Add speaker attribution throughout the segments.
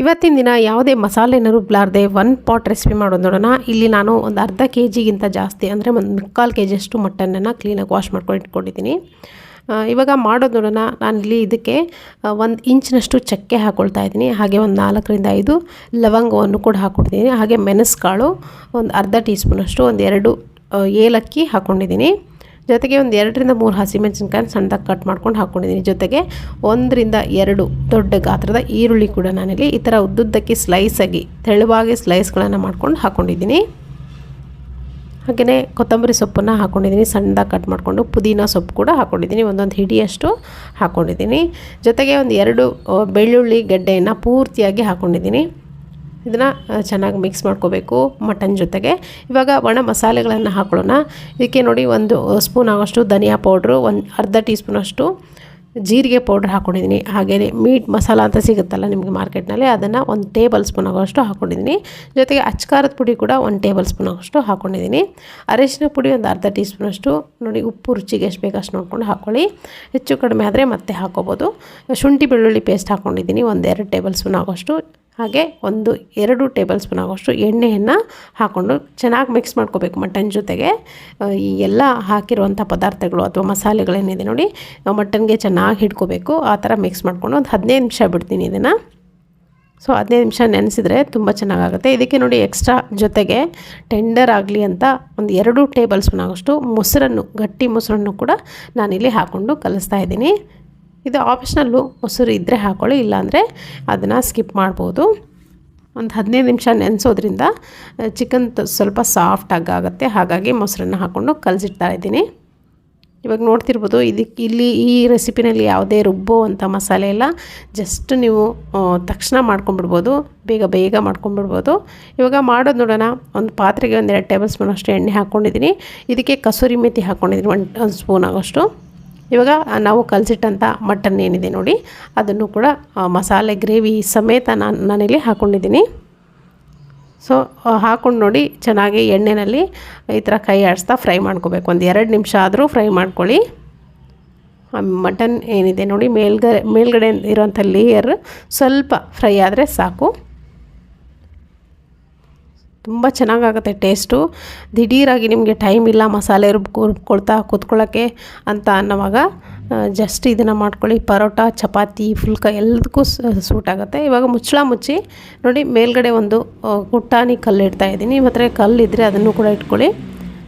Speaker 1: ಇವತ್ತಿನ ದಿನ ಯಾವುದೇ ಮಸಾಲೆನೂ ರುಬ್ಲಾರ್ದೆ ಒನ್ ಪಾಟ್ ರೆಸಿಪಿ ಮಾಡೋದು ನೋಡೋಣ. ಇಲ್ಲಿ ನಾನು ಒಂದು ಅರ್ಧ ಕೆ ಜಿಗಿಂತ ಜಾಸ್ತಿ, ಅಂದರೆ ಒಂದು ಮುಕ್ಕಾಲು ಕೆ ಜಿಯಷ್ಟು ಮಟನನ್ನು ಕ್ಲೀನಾಗಿ ವಾಶ್ ಮಾಡ್ಕೊಂಡು ಇಟ್ಕೊಂಡಿದ್ದೀನಿ. ಇವಾಗ ಮಾಡೋದು ನೋಡೋಣ. ಇಲ್ಲಿ ಇದಕ್ಕೆ ಒಂದು ಇಂಚಿನಷ್ಟು ಚಕ್ಕೆ ಹಾಕ್ಕೊಳ್ತಾ ಇದ್ದೀನಿ. ಹಾಗೆ ಒಂದು ನಾಲ್ಕರಿಂದ ಐದು ಲವಂಗವನ್ನು ಕೂಡ ಹಾಕ್ಕೊಡ್ತೀನಿ ಹಾಗೆ ಮೆಣಸುಕಾಳು, ಒಂದು ಅರ್ಧ ಟೀ ಸ್ಪೂನಷ್ಟು ಒಂದು ಎರಡು ಏಲಕ್ಕಿ ಹಾಕ್ಕೊಂಡಿದ್ದೀನಿ ಜೊತೆಗೆ ಒಂದು ಎರಡರಿಂದ ಮೂರು ಹಸಿಮೆಣಸಿನ್ಕಾಯಿ ಸಣ್ಣದಾಗಿ ಕಟ್ ಮಾಡ್ಕೊಂಡು ಹಾಕ್ಕೊಂಡಿದ್ದೀನಿ ಜೊತೆಗೆ ಒಂದರಿಂದ ಎರಡು ದೊಡ್ಡ ಗಾತ್ರದ ಈರುಳ್ಳಿ ಕೂಡ ನಾನಿಲ್ಲಿ ಈ ಥರ ಉದ್ದುದ್ದಕ್ಕೆ ಸ್ಲೈಸಾಗಿ ತೆಳುವಾಗಿ ಸ್ಲೈಸ್ಗಳನ್ನು ಮಾಡ್ಕೊಂಡು ಹಾಕ್ಕೊಂಡಿದ್ದೀನಿ ಹಾಗೆಯೇ ಕೊತ್ತಂಬರಿ ಸೊಪ್ಪನ್ನು ಹಾಕ್ಕೊಂಡಿದ್ದೀನಿ ಸಣ್ಣದಾಗಿ ಕಟ್ ಮಾಡಿಕೊಂಡು ಪುದೀನ ಸೊಪ್ಪು ಕೂಡ ಹಾಕ್ಕೊಂಡಿದ್ದೀನಿ ಒಂದೊಂದು ಹಿಡಿಯಷ್ಟು ಹಾಕ್ಕೊಂಡಿದ್ದೀನಿ ಜೊತೆಗೆ ಒಂದು ಎರಡು ಬೆಳ್ಳುಳ್ಳಿ ಗೆಡ್ಡೆಯನ್ನು ಪೂರ್ತಿಯಾಗಿ ಹಾಕ್ಕೊಂಡಿದ್ದೀನಿ ಇದನ್ನು ಚೆನ್ನಾಗಿ ಮಿಕ್ಸ್ ಮಾಡ್ಕೋಬೇಕು ಮಟನ್ ಜೊತೆಗೆ. ಇವಾಗ ಒಣ ಮಸಾಲೆಗಳನ್ನು ಹಾಕೊಳ್ಳೋಣ. ಇದಕ್ಕೆ ನೋಡಿ ಒಂದು ಸ್ಪೂನ್ ಆಗೋಷ್ಟು ಧನಿಯಾ ಪೌಡ್ರು ಒಂದು ಅರ್ಧ ಟೀ ಸ್ಪೂನಷ್ಟು ಜೀರಿಗೆ ಪೌಡ್ರ್ ಹಾಕ್ಕೊಂಡಿದ್ದೀನಿ ಹಾಗೇ ಮೀಟ್ ಮಸಾಲ ಅಂತ ಸಿಗುತ್ತಲ್ಲ ನಿಮಗೆ ಮಾರ್ಕೆಟ್ನಲ್ಲಿ, ಅದನ್ನು ಒಂದು ಟೇಬಲ್ ಸ್ಪೂನ್ ಆಗೋಷ್ಟು ಹಾಕ್ಕೊಂಡಿದ್ದೀನಿ ಜೊತೆಗೆ ಅಚ್ಕಾರದ ಪುಡಿ ಕೂಡ ಒಂದು ಟೇಬಲ್ ಸ್ಪೂನ್ ಆಗೋಷ್ಟು ಹಾಕ್ಕೊಂಡಿದ್ದೀನಿ ಅರಿಶಿನ ಪುಡಿ ಒಂದು ಅರ್ಧ ಟೀ ಸ್ಪೂನಷ್ಟು ನೋಡಿ ಉಪ್ಪು ರುಚಿಗೆ ಎಷ್ಟು ಬೇಕಷ್ಟು ನೋಡ್ಕೊಂಡು ಹಾಕ್ಕೊಳ್ಳಿ ಹೆಚ್ಚು ಕಡಿಮೆ ಆದರೆ ಮತ್ತೆ ಹಾಕ್ಕೋಬೋದು ಶುಂಠಿ ಬೆಳ್ಳುಳ್ಳಿ ಪೇಸ್ಟ್ ಹಾಕ್ಕೊಂಡಿದ್ದೀನಿ ಒಂದೆರಡು ಟೇಬಲ್ ಸ್ಪೂನ್ ಆಗೋಷ್ಟು. ಹಾಗೆ ಒಂದು, ಎರಡು ಟೇಬಲ್ ಸ್ಪೂನ್ ಆಗೋಷ್ಟು ಎಣ್ಣೆಯನ್ನು ಹಾಕ್ಕೊಂಡು ಚೆನ್ನಾಗಿ ಮಿಕ್ಸ್ ಮಾಡ್ಕೋಬೇಕು ಮಟನ್ ಜೊತೆಗೆ. ಈ ಎಲ್ಲ ಹಾಕಿರುವಂಥ ಪದಾರ್ಥಗಳು ಅಥವಾ ಮಸಾಲೆಗಳೇನಿದೆ ನೋಡಿ ಮಟನ್ಗೆ ಚೆನ್ನಾಗಿ ಹಿಡ್ಕೋಬೇಕು. ಆ ಥರ ಮಿಕ್ಸ್ ಮಾಡ್ಕೊಂಡು ಒಂದು ಹದಿನೈದು ನಿಮಿಷ ಬಿಡ್ತೀನಿ ಇದನ್ನು. ಸೊ, ಹದಿನೈದು ನಿಮಿಷ ನೆನೆಸಿದ್ರೆ ತುಂಬ ಚೆನ್ನಾಗಾಗುತ್ತೆ. ಇದಕ್ಕೆ ನೋಡಿ ಎಕ್ಸ್ಟ್ರಾ ಜೊತೆಗೆ ಟೆಂಡರ್ ಆಗಲಿ ಅಂತ ಒಂದು ಎರಡು ಟೇಬಲ್ ಸ್ಪೂನ್ ಆಗೋಷ್ಟು ಮೊಸರನ್ನು, ಗಟ್ಟಿ ಮೊಸರನ್ನು ಕೂಡ ನಾನಿಲ್ಲಿ ಹಾಕ್ಕೊಂಡು ಕಲಿಸ್ತಾ ಇದ್ದೀನಿ. ಇದು ಆಪ್ಷನಲ್ಲು ಮೊಸರು ಇದ್ದರೆ ಹಾಕೊಳ್ಳಿ, ಇಲ್ಲಾಂದರೆ ಅದನ್ನು ಸ್ಕಿಪ್ ಮಾಡ್ಬೋದು. ಒಂದು ಹದಿನೈದು ನಿಮಿಷ ನೆನೆಸೋದ್ರಿಂದ ಚಿಕನ್ ಸ್ವಲ್ಪ ಸಾಫ್ಟಾಗಿ ಆಗುತ್ತೆ ಹಾಗಾಗಿ ಮೊಸರನ್ನು ಹಾಕ್ಕೊಂಡು ಕಲಸಿಡ್ತಾ ಇದ್ದೀನಿ. ಇವಾಗ ನೋಡ್ತಿರ್ಬೋದು ಇದಕ್ಕೆ ಇಲ್ಲಿ ಈ ರೆಸಿಪಿನಲ್ಲಿ ಯಾವುದೇ ರುಬ್ಬೋ ಅಂಥ ಮಸಾಲೆ ಇಲ್ಲ. ಜಸ್ಟ್ ನೀವು ತಕ್ಷಣ ಮಾಡ್ಕೊಂಬಿಡ್ಬೋದು ಬೇಗ ಬೇಗ ಮಾಡ್ಕೊಂಬಿಡ್ಬೋದು ಇವಾಗ ಮಾಡೋದು ನೋಡೋಣ. ಒಂದು ಪಾತ್ರೆಗೆ ಒಂದೆರಡು ಟೇಬಲ್ ಸ್ಪೂನ್ ಅಷ್ಟು ಎಣ್ಣೆ ಹಾಕ್ಕೊಂಡಿದ್ದೀನಿ ಇದಕ್ಕೆ ಕಸೂರಿ ಮೆಥಿ ಹಾಕ್ಕೊಂಡಿದ್ದೀನಿ ಒಂದು ಒಂದು ಸ್ಪೂನ್ ಆಗೋಷ್ಟು. ಇವಾಗ ನಾವು ಕಲಸಿಟ್ಟಂಥ ಮಟನ್ ಏನಿದೆ ನೋಡಿ, ಅದನ್ನು ಕೂಡ ಮಸಾಲೆ ಗ್ರೇವಿ ಸಮೇತ ನಾನು, ನಾನಿಲ್ಲಿ ಹಾಕ್ಕೊಂಡಿದ್ದೀನಿ ಸೊ ಹಾಕ್ಕೊಂಡು ನೋಡಿ ಚೆನ್ನಾಗಿ ಎಣ್ಣೆಯಲ್ಲಿ ಈ ಥರ ಕೈ ಆಡಿಸ್ತಾ ಫ್ರೈ ಮಾಡ್ಕೋಬೇಕು. ಒಂದು ಎರಡು ನಿಮಿಷ ಆದರೂ ಫ್ರೈ ಮಾಡ್ಕೊಳ್ಳಿ. ಮಟನ್ ಏನಿದೆ ನೋಡಿ, ಮೇಲ್ಗಡೆ ಮೇಲ್ಗಡೆ ಇರೋಂಥ ಲೇಯರ್ ಸ್ವಲ್ಪ ಫ್ರೈ ಆದರೆ ಸಾಕು. ತುಂಬ ಚೆನ್ನಾಗಾಗುತ್ತೆ ಟೇಸ್ಟು. ದಿಢೀರಾಗಿ ನಿಮಗೆ ಟೈಮ್ ಇಲ್ಲ, ಮಸಾಲೆ ರುಬ್ಕೊ ರುಬ್ಕೊಳ್ತಾ ಕೂತ್ಕೊಳ್ಳೋಕ್ಕೆ ಅಂತ ಅನ್ನೋವಾಗ ಜಸ್ಟ್ ಇದನ್ನು ಮಾಡ್ಕೊಳ್ಳಿ. ಪರೋಟ, ಚಪಾತಿ, ಫುಲ್ಕ ಎಲ್ಲದಕ್ಕೂ ಸೂಟ್ ಆಗುತ್ತೆ. ಇವಾಗ ಮುಚ್ಚಳ ಮುಚ್ಚಿ, ನೋಡಿ ಮೇಲ್ಗಡೆ ಒಂದು ಕುಟ್ಟಾನಿ ಕಲ್ಲು ಇಡ್ತಾ ಇದ್ದೀನಿ. ಮತ್ತು ಕಲ್ಲಿದ್ದರೆ ಅದನ್ನು ಕೂಡ ಇಟ್ಕೊಳ್ಳಿ.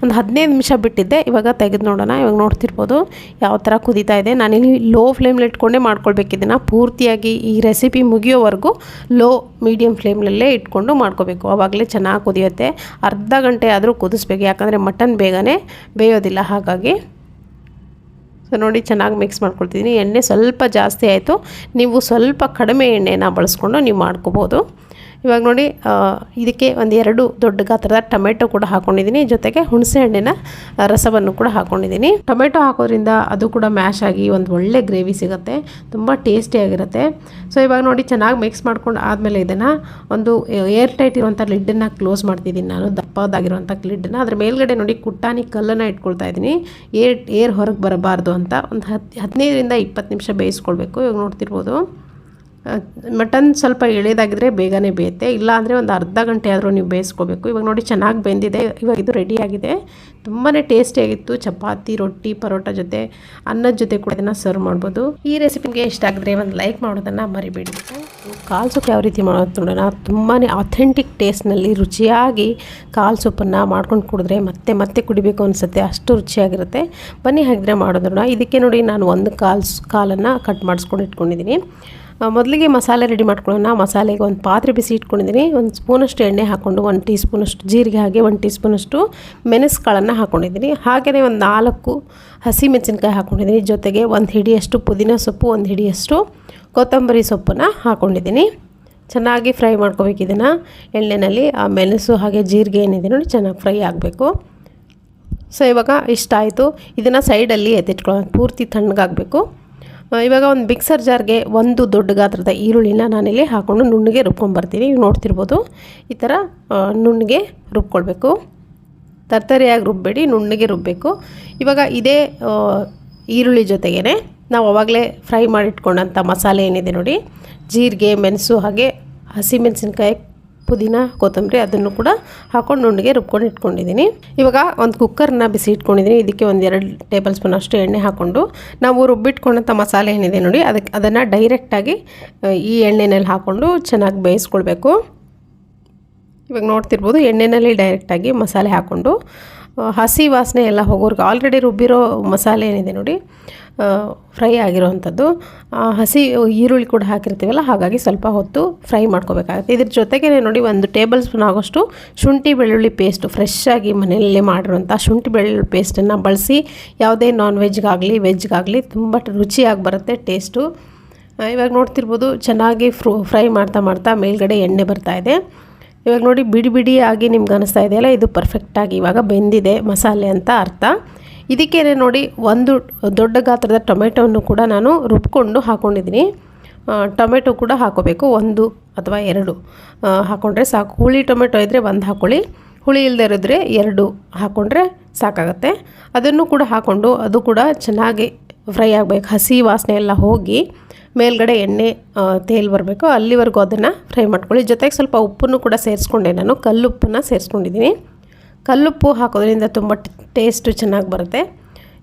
Speaker 1: ಒಂದು ಹದಿನೈದು ನಿಮಿಷ ಬಿಟ್ಟಿದ್ದೆ. ಇವಾಗ ತೆಗೆದು ನೋಡೋಣ. ಇವಾಗ ನೋಡ್ತಿರ್ಬೋದು ಯಾವ ಥರ ಕುದೀತಾ ಇದೆ. ನಾನಿಲ್ಲಿ ಲೋ ಫ್ಲೇಮಲ್ಲಿ ಇಟ್ಕೊಂಡೇ ಮಾಡ್ಕೊಳ್ಬೇಕು. ಇದನ್ನು ಪೂರ್ತಿಯಾಗಿ ಈ ರೆಸಿಪಿ ಮುಗಿಯೋವರೆಗೂ ಲೋ ಮೀಡಿಯಮ್ ಫ್ಲೇಮ್ನಲ್ಲೇ ಇಟ್ಕೊಂಡು ಮಾಡ್ಕೋಬೇಕು. ಆವಾಗಲೇ ಚೆನ್ನಾಗಿ ಕುದಿಯುತ್ತೆ. ಅರ್ಧ ಗಂಟೆ ಆದರೂ ಕುದಿಸ್ಬೇಕು. ಯಾಕಂದರೆ ಮಟನ್ ಬೇಗನೆ ಬೇಯೋದಿಲ್ಲ. ಹಾಗಾಗಿ ಸೊ ನೋಡಿ, ಚೆನ್ನಾಗಿ ಮಿಕ್ಸ್ ಮಾಡ್ಕೊಳ್ತಿದ್ದೀನಿ. ಎಣ್ಣೆ ಸ್ವಲ್ಪ ಜಾಸ್ತಿ ಆಯಿತು. ನೀವು ಸ್ವಲ್ಪ ಕಡಿಮೆ ಎಣ್ಣೆನ ಬಳಸ್ಕೊಂಡು ನೀವು ಮಾಡ್ಕೋಬೋದು. ಇವಾಗ ನೋಡಿ ಇದಕ್ಕೆ ಒಂದು ಎರಡು ದೊಡ್ಡ ಗಾತ್ರದ ಟೊಮೆಟೊ ಕೂಡ ಹಾಕೊಂಡಿದ್ದೀನಿ. ಜೊತೆಗೆ ಹುಣಸೆ ಹಣ್ಣಿನ ರಸವನ್ನು ಕೂಡ ಹಾಕೊಂಡಿದ್ದೀನಿ. ಟೊಮೆಟೊ ಹಾಕೋದ್ರಿಂದ ಅದು ಕೂಡ ಮ್ಯಾಶ್ ಆಗಿ ಒಂದು ಒಳ್ಳೆ ಗ್ರೇವಿ ಸಿಗುತ್ತೆ, ತುಂಬ ಟೇಸ್ಟಿಯಾಗಿರುತ್ತೆ ಸೊ ಇವಾಗ ನೋಡಿ ಚೆನ್ನಾಗಿ ಮಿಕ್ಸ್ ಮಾಡ್ಕೊಂಡು ಆದಮೇಲೆ ಇದನ್ನು ಒಂದು ಏರ್ ಟೈಟ್ ಇರುವಂಥ ಲಿಡ್ಡನ್ನು ಕ್ಲೋಸ್ ಮಾಡ್ತಿದ್ದೀನಿ ನಾನು. ದಪ್ಪದಾಗಿರುವಂಥ ಲಿಡ್ಡನ್ನು ಅದ್ರ ಮೇಲ್ಗಡೆ ನೋಡಿ ಕುಟ್ಟಾನಿ ಕಲ್ಲನ್ನು ಇಟ್ಕೊಳ್ತಾ ಇದ್ದೀನಿ. ಏರ್ ಏರ್ ಹೊರಗೆ ಬರಬಾರ್ದು ಅಂತ. ಒಂದು ಹತ್ತು ಹದಿನೈದರಿಂದ ಇಪ್ಪತ್ತು ನಿಮಿಷ ಬೇಯಿಸ್ಕೊಳ್ಬೇಕು. ಇವಾಗ ನೋಡ್ತಿರ್ಬೋದು. ಮಟನ್ ಸ್ವಲ್ಪ ಎಳೆದಾಗಿದ್ರೆ ಬೇಗನೆ ಬೇಯುತ್ತೆ. ಇಲ್ಲ ಅಂದರೆ ಒಂದು ಅರ್ಧ ಗಂಟೆ ಆದರೂ ನೀವು ಬೇಯಿಸ್ಕೋಬೇಕು. ಇವಾಗ ನೋಡಿ ಚೆನ್ನಾಗಿ ಬೆಂದಿದೆ. ಇವಾಗ ಇದು ರೆಡಿಯಾಗಿದೆ ತುಂಬಾ ಟೇಸ್ಟಿಯಾಗಿತ್ತು ಚಪಾತಿ, ರೊಟ್ಟಿ, ಪರೋಟ ಜೊತೆ, ಅನ್ನದ ಜೊತೆ ಕೂಡ ಇದನ್ನು ಸರ್ವ್ ಮಾಡ್ಬೋದು. ಈ ರೆಸಿಪಿಗೆ ಇಷ್ಟ ಆಗಿದ್ರೆ ಒಂದು ಲೈಕ್ ಮಾಡೋದನ್ನು ಮರಿಬೇಡಿ. ಕಾಲು ಸೊಪ್ಪು ಯಾವ ರೀತಿ ಮಾಡೋದು ನೋಡೋಣ. ತುಂಬಾ ಅಥೆಂಟಿಕ್ ಟೇಸ್ಟ್ನಲ್ಲಿ ರುಚಿಯಾಗಿ ಕಾಲು ಸೊಪ್ಪನ್ನು ಮಾಡ್ಕೊಂಡು ಕುಡಿದ್ರೆ ಮತ್ತೆ ಮತ್ತೆ ಕುಡಿಬೇಕು ಅನಿಸುತ್ತೆ. ಅಷ್ಟು ರುಚಿಯಾಗಿರುತ್ತೆ. ಬನ್ನಿ ಹಾಗಿದ್ರೆ ಮಾಡೋದು ಇದಕ್ಕೆ ನೋಡಿ ನಾನು ಒಂದು ಕಾಲು ಕಾಲನ್ನು ಕಟ್ ಮಾಡಿಸ್ಕೊಂಡು ಇಟ್ಕೊಂಡಿದ್ದೀನಿ. ಮೊದಲಿಗೆ ಮಸಾಲೆ ರೆಡಿ ಮಾಡ್ಕೊಳ್ಳೋಣ. ಮಸಾಲೆಗೆ ಒಂದು ಪಾತ್ರೆ ಬಿಸಿ ಇಟ್ಕೊಂಡಿದ್ದೀನಿ. ಒಂದು ಸ್ಪೂನಷ್ಟು ಎಣ್ಣೆ ಹಾಕ್ಕೊಂಡು ಒಂದು ಟೀ ಸ್ಪೂನಷ್ಟು ಜೀರಿಗೆ ಹಾಗೆ ಒಂದು ಟೀ ಸ್ಪೂನಷ್ಟು ಮೆಣಸು ಕಾಳನ್ನು ಹಾಕ್ಕೊಂಡಿದ್ದೀನಿ ಹಾಗೆಯೇ ಒಂದು ನಾಲ್ಕು ಹಸಿ ಮೆಣಸಿನ್ಕಾಯಿ ಹಾಕ್ಕೊಂಡಿದ್ದೀನಿ ಜೊತೆಗೆ ಒಂದು ಹಿಡಿಯಷ್ಟು ಪುದೀನ ಸೊಪ್ಪು, ಒಂದು ಹಿಡಿಯಷ್ಟು ಕೊತ್ತಂಬರಿ ಸೊಪ್ಪನ್ನು ಹಾಕ್ಕೊಂಡಿದ್ದೀನಿ ಚೆನ್ನಾಗಿ ಫ್ರೈ ಮಾಡ್ಕೋಬೇಕು ಇದನ್ನು. ಎಣ್ಣೆಯಲ್ಲಿ ಆ ಮೆಣಸು ಹಾಗೆ ಜೀರಿಗೆ ಏನಿದೆ ನೋಡಿ ಚೆನ್ನಾಗಿ ಫ್ರೈ ಆಗಬೇಕು. ಸೊ ಇವಾಗ ಇಷ್ಟ ಆಯಿತು. ಇದನ್ನು ಸೈಡಲ್ಲಿ ಎತ್ತಿಟ್ಕೊಳ್ಳೋಣ. ಪೂರ್ತಿ ತಣ್ಣಗಾಗಬೇಕು. ಇವಾಗ ಒಂದು ಮಿಕ್ಸರ್ ಜಾರ್ಗೆ ಒಂದು ದೊಡ್ಡ ಗಾತ್ರದ ಈರುಳ್ಳಿನ ನಾನಿಲ್ಲಿ ಹಾಕ್ಕೊಂಡು ನುಣ್ಣಗೆ ರುಬ್ಕೊಂಡ್ಬರ್ತೀನಿ ನೀವು ನೋಡ್ತಿರ್ಬೋದು ಈ ಥರ ನುಣ್ಣಗೆ ರುಬ್ಕೊಳ್ಬೇಕು. ತರ್ತರಿಯಾಗಿ ರುಬ್ಬಬೇಡಿ ನುಣ್ಣಗೆ ರುಬ್ಬಬೇಕು ಇವಾಗ ಇದೇ ಈರುಳ್ಳಿ ಜೊತೆಗೇ ನಾವು ಅವಾಗಲೇ ಫ್ರೈ ಮಾಡಿಟ್ಕೊಂಡಂಥ ಮಸಾಲೆ ಏನಿದೆ ನೋಡಿ, ಜೀರಿಗೆ, ಮೆಣಸು ಹಾಗೆ ಹಸಿಮೆಣಸಿನ್ಕಾಯಿ ಪುದೀನ, ಕೊತ್ತಂಬರಿ ಅದನ್ನು ಕೂಡ ಹಾಕೊಂಡು ನುಣ್ಣಗೆ ರುಬ್ಕೊಂಡು ಇಟ್ಕೊಂಡಿದ್ದೀನಿ. ಇವಾಗ ಒಂದು ಕುಕ್ಕರ್ನ ಬಿಸಿ ಇಟ್ಕೊಂಡಿದ್ದೀನಿ. ಇದಕ್ಕೆ ಒಂದು ಎರಡು ಟೇಬಲ್ ಸ್ಪೂನ್ ಅಷ್ಟು ಎಣ್ಣೆ ಹಾಕ್ಕೊಂಡು ನಾವು ರುಬ್ಬಿಟ್ಕೊಂಡಂಥ ಮಸಾಲೆ ಏನಿದೆ ನೋಡಿ, ಅದಕ್ಕೆ ಅದನ್ನು ಡೈರೆಕ್ಟಾಗಿ ಈ ಎಣ್ಣೆನಲ್ಲಿ ಹಾಕ್ಕೊಂಡು ಚೆನ್ನಾಗಿ ಬೇಯಿಸ್ಕೊಳ್ಬೇಕು. ಇವಾಗ ನೋಡ್ತಿರ್ಬೋದು ಎಣ್ಣೆಯಲ್ಲಿ ಡೈರೆಕ್ಟಾಗಿ ಮಸಾಲೆ ಹಾಕ್ಕೊಂಡು ಹಸಿ ವಾಸನೆ ಎಲ್ಲ ಹೋಗೋರ್ಗೆ ಆಲ್ರೆಡಿ ರುಬ್ಬಿರೋ ಮಸಾಲೆ ಏನಿದೆ ನೋಡಿ ಫ್ರೈ ಆಗಿರೋವಂಥದ್ದು ಹಸಿ ಈರುಳ್ಳಿ ಕೂಡ ಹಾಕಿರ್ತೀವಲ್ಲ, ಹಾಗಾಗಿ ಸ್ವಲ್ಪ ಹೊತ್ತು ಫ್ರೈ ಮಾಡ್ಕೋಬೇಕಾಗುತ್ತೆ. ಇದ್ರ ಜೊತೆಗೆ ನೋಡಿ, ಒಂದು ಟೇಬಲ್ ಸ್ಪೂನ್ ಆಗೋಷ್ಟು ಶುಂಠಿ ಬೆಳ್ಳುಳ್ಳಿ ಪೇಸ್ಟು ಫ್ರೆಶ್ ಆಗಿ ಮನೆಯಲ್ಲೇ ಮಾಡಿರುವಂಥ ಶುಂಠಿ ಬೆಳ್ಳುಳ್ಳಿ ಪೇಸ್ಟನ್ನು ಬಳಸಿ, ಯಾವುದೇ ನಾನ್ ವೆಜ್ಗಾಗಲಿ ವೆಜ್ಗಾಗಲಿ ತುಂಬ ರುಚಿಯಾಗಿ ಬರುತ್ತೆ ಟೇಸ್ಟು ಇವಾಗ ನೋಡ್ತಿರ್ಬೋದು, ಚೆನ್ನಾಗಿ ಫ್ರೂ ಫ್ರೈ ಮಾಡ್ತಾ ಮಾಡ್ತಾ ಮೇಲ್ಗಡೆ ಎಣ್ಣೆ ಬರ್ತಾ ಇದೆ. ಇವಾಗ ನೋಡಿ ಬಿಡಿ ಬಿಡಿಯಾಗಿ ನಿಮ್ಗೆ ಅನಿಸ್ತಾ ಇದೆಯಲ್ಲ ಇದು ಪರ್ಫೆಕ್ಟಾಗಿ ಇವಾಗ ಬೆಂದಿದೆ ಮಸಾಲೆ ಅಂತ ಅರ್ಥ. ಇದಕ್ಕೇನೆ ನೋಡಿ ಒಂದು ದೊಡ್ಡ ಗಾತ್ರದ ಟೊಮೆಟೊವನ್ನು ಕೂಡ ನಾನು ರುಬ್ಕೊಂಡು ಹಾಕ್ಕೊಂಡಿದ್ದೀನಿ ಟೊಮೆಟೊ ಕೂಡ ಹಾಕೋಬೇಕು, ಒಂದು ಅಥವಾ ಎರಡು. ಹಾಕ್ಕೊಂಡ್ರೆ ಸಾಕು. ಹುಳಿ ಟೊಮೆಟೊ ಇದ್ದರೆ ಒಂದು ಹಾಕ್ಕೊಳ್ಳಿ ಹುಳಿ ಇಲ್ಲದೆ ಇರಿದ್ರೆ ಎರಡು ಹಾಕ್ಕೊಂಡ್ರೆ ಸಾಕಾಗತ್ತೆ. ಅದನ್ನು ಕೂಡ ಹಾಕ್ಕೊಂಡು ಅದು ಕೂಡ ಚೆನ್ನಾಗಿ ಫ್ರೈ ಆಗಬೇಕು. ಹಸಿ ವಾಸನೆ ಎಲ್ಲ ಹೋಗಿ ಮೇಲ್ಗಡೆ ಎಣ್ಣೆ ತೇಲ್ ಬರಬೇಕು. ಅಲ್ಲಿವರೆಗೂ ಅದನ್ನು ಫ್ರೈ ಮಾಡ್ಕೊಳ್ಳಿ. ಜೊತೆಗೆ ಸ್ವಲ್ಪ ಉಪ್ಪನ್ನು ಕೂಡ ಸೇರಿಸ್ಕೊಂಡೆ ನಾನು. ಕಲ್ಲುಪ್ಪನ್ನು ಸೇರಿಸ್ಕೊಂಡಿದ್ದೀನಿ. ಕಲ್ಲುಪ್ಪು ಹಾಕೋದ್ರಿಂದ ತುಂಬ ಟೇಸ್ಟು ಚೆನ್ನಾಗಿ ಬರುತ್ತೆ.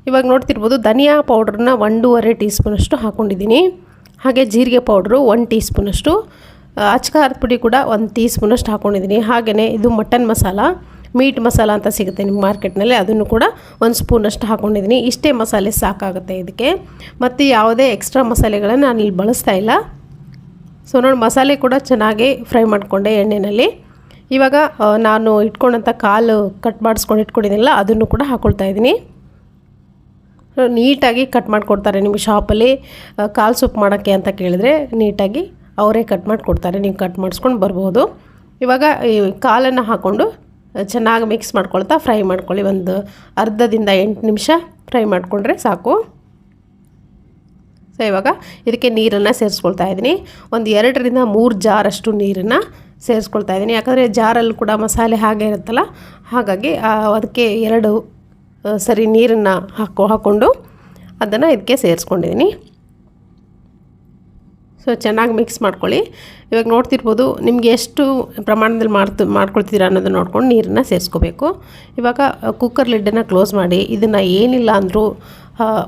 Speaker 1: ಇವಾಗ ನೋಡ್ತಿರ್ಬೋದು ಧನಿಯಾ ಪೌಡ್ರನ್ನ ಒಂದೂವರೆ ಟೀ ಸ್ಪೂನಷ್ಟು ಹಾಕ್ಕೊಂಡಿದ್ದೀನಿ ಹಾಗೆ ಜೀರಿಗೆ ಪೌಡ್ರು ಒನ್ ಟೀ ಸ್ಪೂನಷ್ಟು ಅಚ್ಕಾರದ ಪುಡಿ ಕೂಡ ಒಂದು ಟೀ ಸ್ಪೂನಷ್ಟು ಹಾಕ್ಕೊಂಡಿದ್ದೀನಿ ಹಾಗೆಯೇ ಇದು ಮಟನ್ ಮಸಾಲ. ಮೀಟ್ ಮಸಾಲ ಅಂತ ಸಿಗುತ್ತೆ ನಿಮ್ಮ ಮಾರ್ಕೆಟ್ನಲ್ಲಿ, ಅದನ್ನು ಕೂಡ ಒಂದು ಸ್ಪೂನಷ್ಟು ಹಾಕ್ಕೊಂಡಿದ್ದೀನಿ ಇಷ್ಟೇ ಮಸಾಲೆ ಸಾಕಾಗುತ್ತೆ ಇದಕ್ಕೆ. ಮತ್ತು ಯಾವುದೇ ಎಕ್ಸ್ಟ್ರಾ ಮಸಾಲೆಗಳನ್ನು ನಾನು ಇಲ್ಲಿ ಬಳಸ್ತಾ ಇಲ್ಲ. ಸೊ ನೋಡಿ, ಮಸಾಲೆ ಕೂಡ ಚೆನ್ನಾಗಿ ಫ್ರೈ ಮಾಡಿಕೊಂಡೆ ಎಣ್ಣೆಯಲ್ಲಿ ಇವಾಗ ನಾನು ಇಟ್ಕೊಂಡಂಥ ಕಾಲು ಕಟ್ ಮಾಡಿಸ್ಕೊಂಡು ಇಟ್ಕೊಂಡಿದ್ದೀನಲ್ಲ, ಅದನ್ನು ಕೂಡ ಹಾಕ್ಕೊಳ್ತಾ ಇದ್ದೀನಿ. ನೀಟಾಗಿ ಕಟ್ ಮಾಡಿಕೊಡ್ತಾರೆ ನಿಮಗೆ ಶಾಪಲ್ಲಿ ಕಾಲು ಸೂಪ್ ಮಾಡೋಕ್ಕೆ ಅಂತ ಕೇಳಿದ್ರೆ ನೀಟಾಗಿ ಅವರೇ ಕಟ್ ಮಾಡಿಕೊಡ್ತಾರೆ. ನೀವು ಕಟ್ ಮಾಡಿಸ್ಕೊಂಡು ಬರ್ಬೋದು. ಇವಾಗ ಈ ಕಾಲನ್ನು ಹಾಕ್ಕೊಂಡು ಚೆನ್ನಾಗಿ ಮಿಕ್ಸ್ ಮಾಡ್ಕೊಳ್ತಾ ಫ್ರೈ ಮಾಡ್ಕೊಳ್ಳಿ. ಒಂದು ಅರ್ಧದಿಂದ ಎಂಟು ನಿಮಿಷ ಫ್ರೈ ಮಾಡಿಕೊಂಡ್ರೆ ಸಾಕು. ಸೊ ಇವಾಗ ಇದಕ್ಕೆ ನೀರನ್ನು ಸೇರಿಸ್ಕೊಳ್ತಾ ಇದ್ದೀನಿ. ಒಂದು ಎರಡರಿಂದ ಮೂರು ಜಾರಷ್ಟು ನೀರನ್ನು ಸೇರಿಸ್ಕೊಳ್ತಾ ಇದ್ದೀನಿ. ಯಾಕಂದರೆ ಜಾರಲ್ಲಿ ಕೂಡ ಮಸಾಲೆ ಹಾಗೆ ಇರುತ್ತಲ್ಲ, ಹಾಗಾಗಿ ಅದಕ್ಕೆ ಎರಡು ಸರಿ ನೀರನ್ನು ಹಾಕೋ ಹಾಕ್ಕೊಂಡು ಅದನ್ನು ಇದಕ್ಕೆ ಸೇರಿಸ್ಕೊಂಡಿದ್ದೀನಿ. ಸೊ ಚೆನ್ನಾಗಿ ಮಿಕ್ಸ್ ಮಾಡ್ಕೊಳ್ಳಿ. ಇವಾಗ ನೋಡ್ತಿರ್ಬೋದು ನಿಮಗೆ ಎಷ್ಟು ಪ್ರಮಾಣದಲ್ಲಿ ಮಾಡ್ತು, ಮಾಡ್ಕೊಳ್ತೀರಾ ಅನ್ನೋದನ್ನ ನೋಡ್ಕೊಂಡು ನೀರನ್ನು ಸೇರಿಸ್ಕೋಬೇಕು. ಇವಾಗ ಕುಕ್ಕರ್ ಲಿಡ್ಡನ್ನು ಕ್ಲೋಸ್ ಮಾಡಿ, ಇದನ್ನು ಏನಿಲ್ಲ ಅಂದರೂ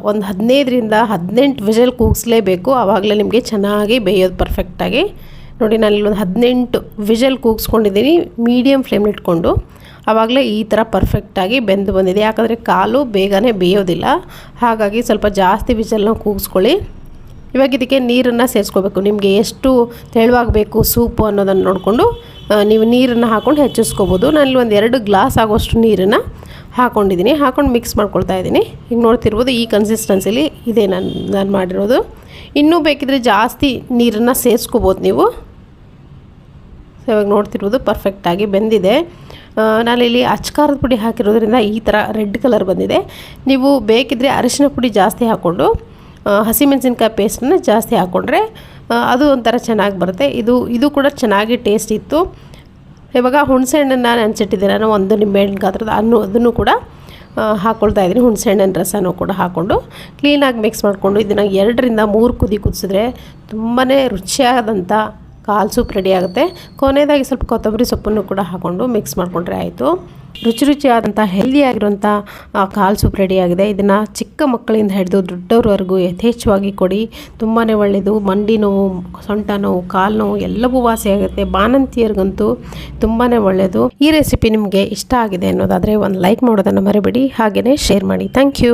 Speaker 1: ಒಂದು ಹದಿನೈದರಿಂದ ಹದಿನೆಂಟು ವಿಷಲ್ ಕೂಗಿಸ್ಲೇಬೇಕು. ಆವಾಗಲೇ ನಿಮಗೆ ಚೆನ್ನಾಗಿ ಬೇಯೋದು ಪರ್ಫೆಕ್ಟಾಗಿ ನೋಡಿ ನಾನು ಇಲ್ಲಿ ಒಂದು ಹದಿನೆಂಟು ವಿಷಲ್ ಕೂಗಿಸ್ಕೊಂಡಿದ್ದೀನಿ ಮೀಡಿಯಮ್ ಫ್ಲೇಮ್ ಇಟ್ಕೊಂಡು. ಆವಾಗಲೇ ಈ ಥರ ಪರ್ಫೆಕ್ಟಾಗಿ ಬೆಂದು ಬಂದಿದೆ. ಯಾಕಂದರೆ ಕಾಲು ಬೇಗನೆ ಬೇಯೋದಿಲ್ಲ. ಹಾಗಾಗಿ ಸ್ವಲ್ಪ ಜಾಸ್ತಿ ವಿಷಲ್ನ ಕೂಗಿಸ್ಕೊಳ್ಳಿ. ಇವಾಗ ಇದಕ್ಕೆ ನೀರನ್ನು ಸೇರಿಸ್ಕೋಬೇಕು. ನಿಮಗೆ ಎಷ್ಟು ತೆಳುವಾಗಬೇಕು ಸೂಪು ಅನ್ನೋದನ್ನು ನೋಡಿಕೊಂಡು ನೀವು ನೀರನ್ನು ಹಾಕ್ಕೊಂಡು ಹೆಚ್ಚಿಸ್ಕೋಬೋದು. ನಾನು ಒಂದು ಎರಡು ಗ್ಲಾಸ್ ಆಗೋಷ್ಟು ನೀರನ್ನು ಹಾಕ್ಕೊಂಡಿದ್ದೀನಿ ಹಾಕ್ಕೊಂಡು ಮಿಕ್ಸ್ ಮಾಡ್ಕೊಳ್ತಾ ಇದ್ದೀನಿ ಈಗ ನೋಡ್ತಿರ್ಬೋದು ಈ ಕನ್ಸಿಸ್ಟೆನ್ಸಿಲಿ ಇದೆ ನಾನು ನಾನು ಮಾಡಿರೋದು. ಇನ್ನೂ ಬೇಕಿದ್ರೆ ಜಾಸ್ತಿ ನೀರನ್ನು ಸೇರಿಸ್ಕೋಬೋದು ನೀವು. ಸೊ ಇವಾಗ ನೋಡ್ತಿರ್ಬೋದು ಪರ್ಫೆಕ್ಟಾಗಿ ಬೆಂದಿದೆ. ನಾನಿಲ್ಲಿ ಅಚ್ಕಾರದ ಪುಡಿ ಹಾಕಿರೋದ್ರಿಂದ ಈ ಥರ ರೆಡ್ ಕಲರ್ ಬಂದಿದೆ. ನೀವು ಬೇಕಿದ್ದರೆ ಅರಿಶಿನ ಪುಡಿ ಜಾಸ್ತಿ ಹಾಕ್ಕೊಂಡು ಹಸಿಮೆಣಸಿನ್ಕಾಯಿ ಪೇಸ್ಟನ್ನ ಜಾಸ್ತಿ ಹಾಕ್ಕೊಂಡ್ರೆ ಅದು ಒಂಥರ ಚೆನ್ನಾಗಿ ಬರುತ್ತೆ. ಇದು ಇದು ಕೂಡ ಚೆನ್ನಾಗಿ ಟೇಸ್ಟ್ ಇತ್ತು. ಇವಾಗ ಹುಣಸೆಹಣ್ಣನ್ನು ನೆನೆಸಿಟ್ಟಿದ್ದೆ ನಾನು ಒಂದು ನಿಂಬೆಹಣ್ಣು ಗಾತ್ರದ ಅನ್ನು, ಅದನ್ನು ಕೂಡ ಹಾಕ್ಕೊಳ್ತಾ ಇದ್ದೀನಿ. ಹುಣಸೆಹಣ್ಣಿನ ರಸನೂ ಕೂಡ ಹಾಕ್ಕೊಂಡು ಕ್ಲೀನಾಗಿ ಮಿಕ್ಸ್ ಮಾಡಿಕೊಂಡು, ಇದನ್ನು ಎರಡರಿಂದ ಮೂರು ಕುದಿ ಕುದಿಸಿದ್ರೆ ತುಂಬಾ ರುಚಿಯಾದಂಥ ಕಾಲು ಸೂಪ್ ರೆಡಿ ಆಗುತ್ತೆ. ಕೊನೆಯದಾಗಿ ಸ್ವಲ್ಪ ಕೊತ್ತಂಬರಿ ಸೊಪ್ಪನ್ನು ಕೂಡ ಹಾಕ್ಕೊಂಡು ಮಿಕ್ಸ್ ಮಾಡಿಕೊಂಡ್ರೆ ಆಯಿತು. ರುಚಿ ರುಚಿಯಾದಂಥ ಹೆಲ್ದಿಯಾಗಿರುವಂಥ ಕಾಲು ಸೂಪ್ ರೆಡಿಯಾಗಿದೆ ಇದನ್ನು ಚಿಕ್ಕ ಮಕ್ಕಳಿಂದ ಹಿಡಿದು ದೊಡ್ಡವ್ರವರೆಗೂ ಯಥೇಚ್ಛವಾಗಿ ಕೊಡಿ. ತುಂಬಾ ಒಳ್ಳೆಯದು ಮಂಡಿ ನೋವು, ಸೊಂಟ ನೋವು, ಕಾಲು ನೋವು ಎಲ್ಲವೂ ವಾಸಿಯಾಗುತ್ತೆ ಬಾಣಂತಿಯರಿಗಂತೂ ತುಂಬಾ ಒಳ್ಳೆಯದು ಈ ರೆಸಿಪಿ ನಿಮಗೆ ಇಷ್ಟ ಆಗಿದೆ ಅನ್ನೋದಾದರೆ ಒಂದು ಲೈಕ್ ಮಾಡೋದನ್ನು ಮರಿಬೇಡಿ. ಹಾಗೆಯೇ ಶೇರ್ ಮಾಡಿ. Thank you